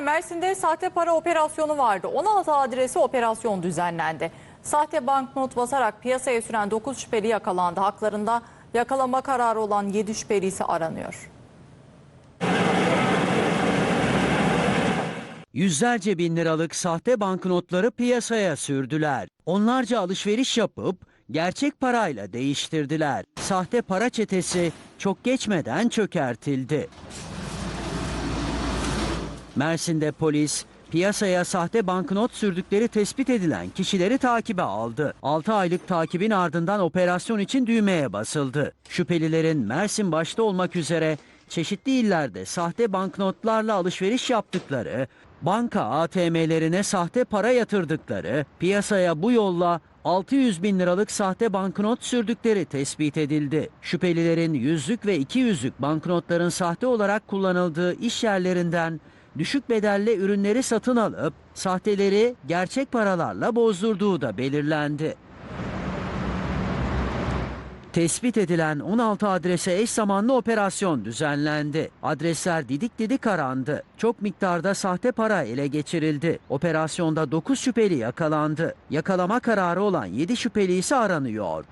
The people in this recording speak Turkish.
seyirciler Mersin'de sahte para operasyonu vardı. 16 adresi operasyon düzenlendi. Sahte banknot basarak piyasaya süren 9 şüpheli yakalandı. Haklarında yakalama kararı olan 7 şüpheli ise aranıyor. Yüzlerce bin liralık sahte banknotları piyasaya sürdüler. Onlarca alışveriş yapıp gerçek parayla değiştirdiler. Sahte para çetesi çok geçmeden çökertildi. Mersin'de polis piyasaya sahte banknot sürdükleri tespit edilen kişileri takibe aldı. 6 aylık takibin ardından operasyon için düğmeye basıldı. Şüphelilerin Mersin başta olmak üzere çeşitli illerde sahte banknotlarla alışveriş yaptıkları, banka ATM'lerine sahte para yatırdıkları, piyasaya bu yolla 600 bin liralık sahte banknot sürdükleri tespit edildi. Şüphelilerin yüzlük ve iki yüzlük banknotların sahte olarak kullanıldığı iş yerlerinden düşük bedelle ürünleri satın alıp sahteleri gerçek paralarla bozdurduğu da belirlendi. Tespit edilen 16 adrese eş zamanlı operasyon düzenlendi. Adresler didik didik arandı. Çok miktarda sahte para ele geçirildi. Operasyonda 9 şüpheli yakalandı. Yakalama kararı olan 7 şüpheli ise aranıyor.